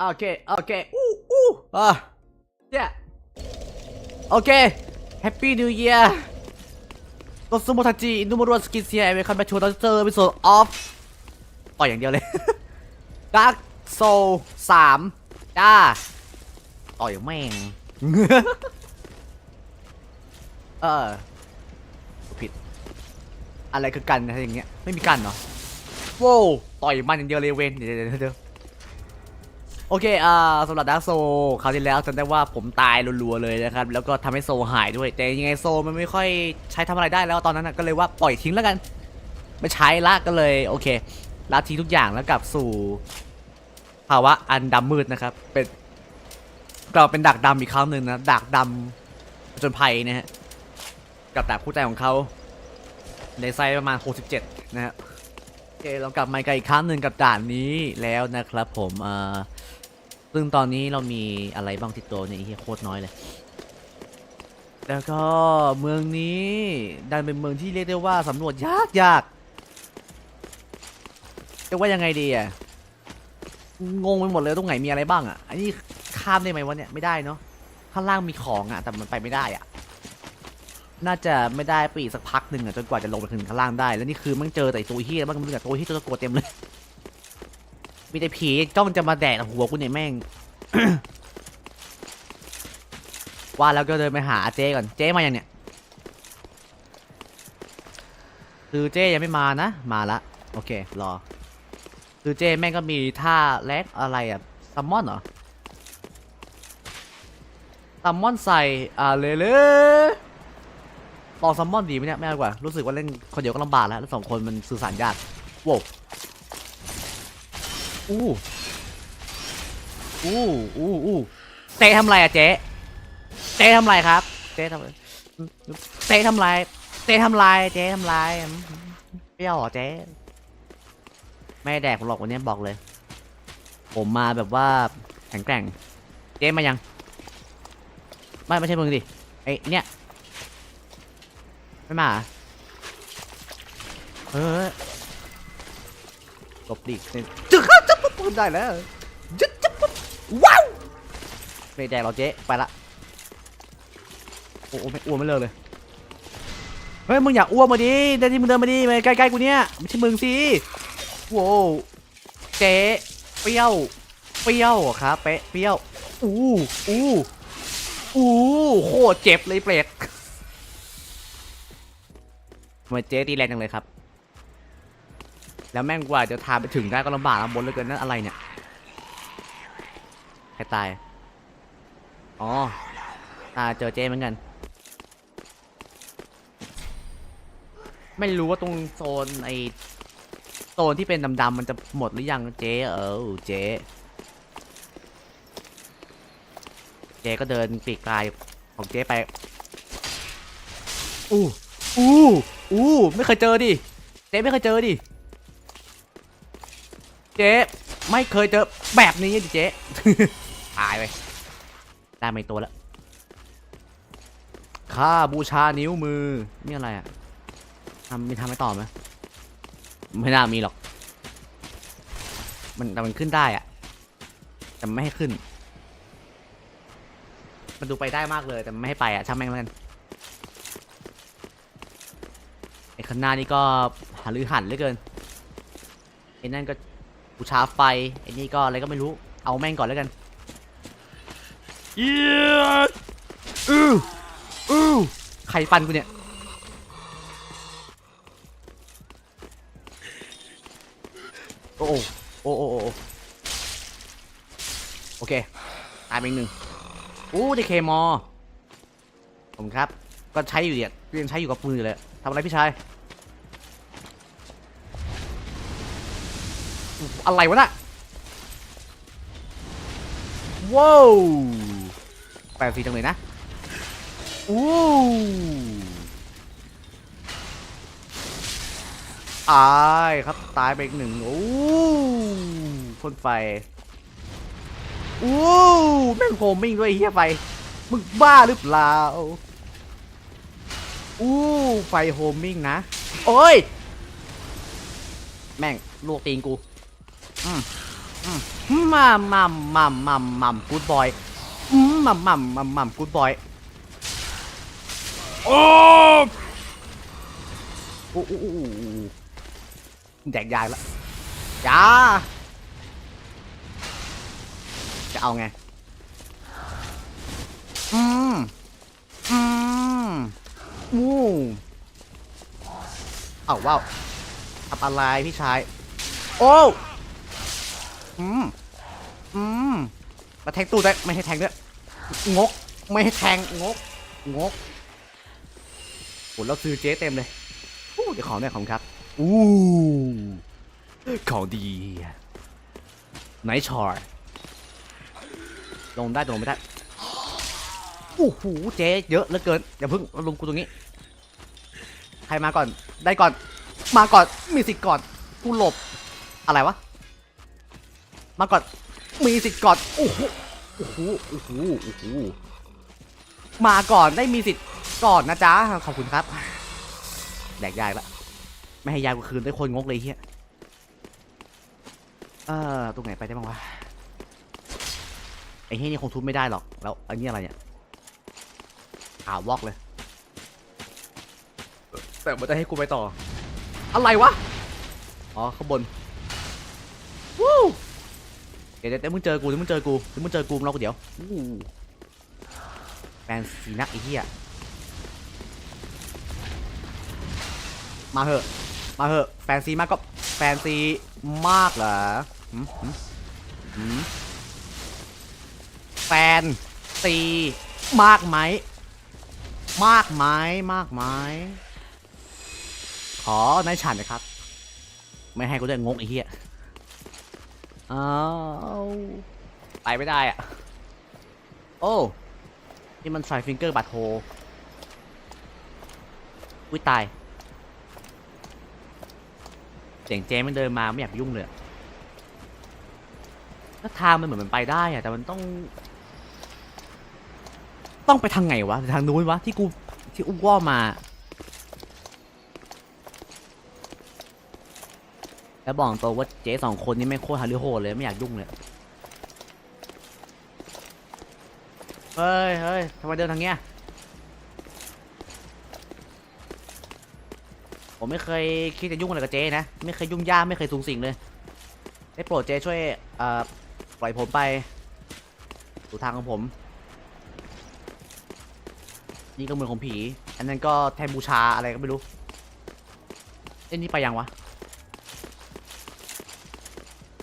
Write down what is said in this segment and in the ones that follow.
โอเค โอเค อู้อู้อะเนี่ยโอเค แฮปปี้นิวเยียร์ก็ซูโมทาจินูโมรุสกินเซียเอเวคันแบทชูดัสเตอร์พิโซดออฟต่อยอย่างเดียวเลยดาร์กโซสามจ้า ต่อยแม่ง เออ ผิด อะไรคือกันอะไรอย่างเงี้ย ไม่มีกันเหรอ โว้ต่อยมันอย่างเดียวเลยเวนเดี๋ยวเดี๋ยวเดี๋ยว โอเคอ่าสำหรับดาร์กโซคราวที่แล้วจำได้ว่าผมตายรัวๆเลยนะครับ แล้วก็ทำให้โซหายด้วย แต่ยังไงโซมันไม่ค่อยใช้ทำอะไรได้แล้วตอนนั้นก็เลยว่าปล่อยทิ้งแล้วกัน ไม่ใช้ละก็เลยโอเคละทิ้งทุกอย่างแล้วกลับสู่ ภาวะอันดำมืดนะครับ เป็นกลับเป็นดักดำอีกครั้งหนึ่งนะดักดำจนภัยนะฮะกับดาบคู่ใจของเขาในไซส์ประมาณ 67 นะฮะโอเคเรากลับมาอีกครั้งหนึ่งกับด่านนี้แล้วนะครับผมอ่า ซึ่งตอนนี้เรามีอะไรบ้างที่ตัวเนี่ยไอ้เหี้ยโคตรน้อยเลย แล้วก็เมืองนี้ดันเป็นเมืองที่เรียกได้ว่าสำรวจยากยากจะว่ายังไงดีอะ งงไปหมดเลยตรงไหนมีอะไรบ้างอะ อันนี้ข้ามได้ไหมวะเนี่ยไม่ได้เนาะ ข้างล่างมีของอะ แต่มันไปไม่ได้อะ น่าจะไม่ได้ปีสักพักหนึ่งอะจนกว่าจะลงไปถึงข้างล่างได้ แล้วนี่คือมันเจอแต่ตัวเฮียมันมีแต่ตัวเฮียตัวตะโกเต็มเลย มีแต่ผีจ้องจะมาแดกหัวกูเนี่ยแม่ง ว่าแล้วก็เดินไปหาเจ๊ก่อน เจ๊มาอย่างเนี่ย คือเจ๊ยังไม่มานะ มาละ โอเค รอ คือเจ๊แม่งก็มีท่าแลกอะไรอะซัมมอนเหรอซัมมอนใส่อ่าเลเลลอซัมมอนดีไหมเนี่ย ไม่เอากว่า รู้สึกว่าเล่นคนเดียวก็ลำบากแล้วแล้วสองคนมันสื่อสารยากโว้ว อู้อู้อู้อู้เจ๊ทำไรอะเจ๊เจ๊ทำไรครับ เจ๊ทำไรเจ๊ทำไรเจ๊ทำไรเจ๊ทำไรเปรี้ยวเหรอเจ๊ไม่แดกผมหรอกวันนี้บอกเลย ผมมาแบบว่าแข็งแกร่ง เจ๊มายัง ไม่ไม่ใช่มึงดิไอเนี่ยไม่มาเอออหลบดิจึ๊ก ปุ๊บปุ๊บได้แล้วจึ๊บจึ๊บปุ๊บว้าวไม่แดกหรอกเจ๊ไปละโอ้โหไม่อ้วนไม่เลิกเลยเฮ้ยมึงอยากอ้วนมาดิเดินที่มึงเดินมาดิมาใกล้ๆกูเนี่ยไม่ใช่มึงสิโว้วเจ๊เปรี้ยวเปรี้ยวครับเป๊ะเปรี้ยวอู้อู้อู้โคตรเจ็บเลยเปรตทำไมเจ๊ตีแรงจังเลยครับ แล้วแม่งกว่าจะทาไปถึงได้ก็ลำบากลำบนเหลือเกินนั่นอะไรเนี่ยใครตาย อ๋อตาเจอเจ๊เหมือนกัน ไม่รู้ว่าตรงโซนไอโซนที่เป็นดำๆมันจะหมดหรือยังเจเออเจเจก็เดินปีกกลายของเจไป อู้อู้อู้ไม่เคยเจอดิ เจไม่เคยเจอดิ เจ๊ไม่เคยเจอแบบนี้ดิเจ๊ตายไปได้ไม่ตัวแล้วข้าบูชานิ้วมือนี่อะไรอะทำมีทำไม่ต่อไหมไม่น่ามีหรอก มันแต่มันขึ้นได้อะแต่ไม่ให้ขึ้น มันดูไปได้มากเลยแต่ไม่ให้ไปอะช่างแม่งแล้วกันไอ้ข้างหน้านี่ก็หาลือหันเหลือเกินไอ้นั่นก็ บูชาไฟไอ้นี่ก็อะไรก็ไม่รู้ เอาแม่งก่อนแล้วกันเยียดอื้ออื้อใครฟันกูเนี่ยโอ้โหโอ้โหโอ้โหโอเคตายไปอีกหนึ่งอู้ดีเคมอผมครับ ก็ใช้อยู่เนี่ยยังใช้อยู่กับมืออยู่เลยทำอะไรพี่ชาย อะไรวะน่ะว้าวแปลกสีจังเลยนะอู้ตายครับตายไปอีกหนึ่งโอ้พ่นไฟอู้แม่งโฮมมิ่งด้วยไอ้เฮียไฟมึงบ้าหรือเปล่าอู้ไฟโฮมมิ่งนะ โอ้ย แม่งลวกตีนกูอื มมัมมัมมัมมัมมัมกูดบอยมัมมัมมัมมัมกูดบอยโอ้โอ้โอ้แดกยายละจ้าจะเอาไง อืม อืมอู้เอาว้าวทำอะไรพี่ชาย โอ้ อืมอืมมาแทงตู้ได้ไม่ให้แทงด้วยงก ไม่ให้แทงงก งกโหเราซื้อเจ๊เต็มเลยอู้เดี๋ยวของเนี่ยของครับอู้ของดีไนท์ชอร์ลงได้ลงไม่ได้โอ้โหเจ๊เยอะเหลือเกินอย่าเพิ่งลงกูตรงนี้ ใครมาก่อนได้ก่อน มาก่อนมีสิทธิ์ก่อนกูหลบอะไรวะ มาก่อนมีสิทธิ์ก่อนโอ้โหโอ้โหโอ้โหโอ้โหมาก่อนได้มีสิทธิ์ก่อนนะจ๊ะขอบคุณครับแดกยายละไม่ให้ยายกูคืนได้คนงกเลยเฮียเออตรงไหนไปได้บ้างวะไอ้เฮียนี่คงทุบไม่ได้หรอกแล้วอันนี้อะไรเนี่ยอ่าวอกเลย แต่มันจะให้กูไปต่อ อะไรวะ อ๋อข้างบนวู้ เดี๋ยวเดี๋ยวเดี๋ยวมึงเจอกูเดี๋ยวมึงเจอกูเดี๋ยวมึงเจอกูมึงรอกูเดี๋ยวแฟนซีนักไอ้เหี้ยมาเหอะ มาเหอะ แฟนซีมากก็แฟนซีมากเหรอหืมหืมหืมแฟนซีมากไหม มากไหมมากไหมขอนายฉันนะครับ ไม่ให้กูได้งกไอ้เหี้ย อ้าวไปไม่ได้อะ โอ้ นี่มัน Try Finger บัตโฮอุ้ยตาย เสียงเจมันเดินมาไม่อยากยุ่งเลยอะแล้วทางมันเหมือนมันไปได้อะแต่มันต้อง ต้องไปทางไหนวะ ทางนู้นวะที่กูที่อุ้ว่ามา แล้วบอกตัวว่าเจ๊สองคนนี้ไม่โคตรฮาริโหดเลยไม่อยากยุ่งเลย เฮ้ยเฮ้ยทำไมเดินทางเนี้ย ผมไม่เคยคิดจะยุ่งอะไรกับเจ๊นะ ไม่เคยยุ่งยากไม่เคยสูงสิงเลยได้โปรดเจ๊ช่วยเอ่อปล่อยผมไปสู่ทางของผม นี่ก็เมือของผี อันนั้นก็แทนบูชาอะไรก็ไม่รู้เอ้ยนี่ไปยังวะ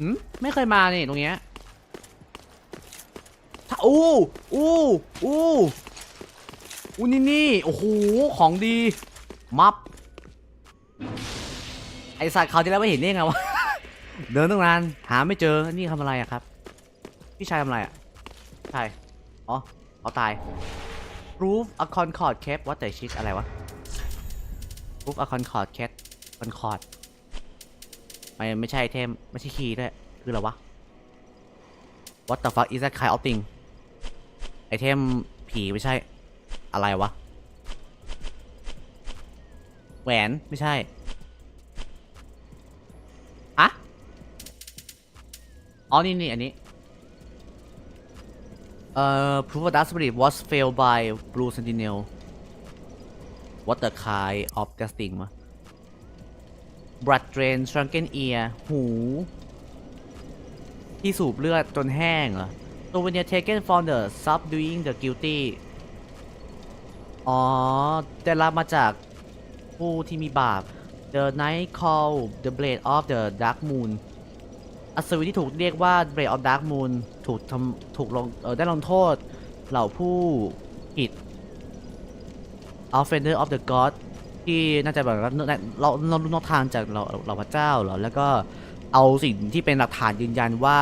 หืมไม่เคยมานี่ตรงเนี้ยถ้าอู้อู้อู้อู้นี่นี่โอ้โหของดีมับไอสัตว์เขาที่แล้วไม่เห็นได้ไงวะ เดินตั้งนานหาไม่เจอ นี่ทำอะไรอะครับ พี่ชายทำอะไรอะใช่อ๋อเขาตาย proof a concord cap what the shit อะไรวะ proof a concord cap concord ไม่ไม่ใช่ไอเทมไม่ใช่คีย์ด้วย คืออะไรวะ what the fuck is that kind of thing ไอเทมผีไม่ใช่ อะไรวะ แหวนไม่ใช่อะอ๋อ นี่นี่อันนี้ เอ่อ proof of dust spirit was failed by blue sentinel what the kind of that thing วะ blood drain shrunken ear หู ที่สูบเลือดจนแห้งเหรอ souvenir taken from the subduing the guilty อ๋อ ได้รับมาจากผู้ที่มีบาป The Night Call The Blade of the Dark Moon อัศวินที่ถูกเรียกว่า Blade of Dark Moon ถูกทำถูกลงเออได้ลงโทษเหล่าผู้ผิด Offender of the God ที่น่าจะแบบว่าเราเรานอกทางจากเราเราพระเจ้าเหรอแล้วก็เอาสิ่งที่เป็นหลักฐานยืนยันว่า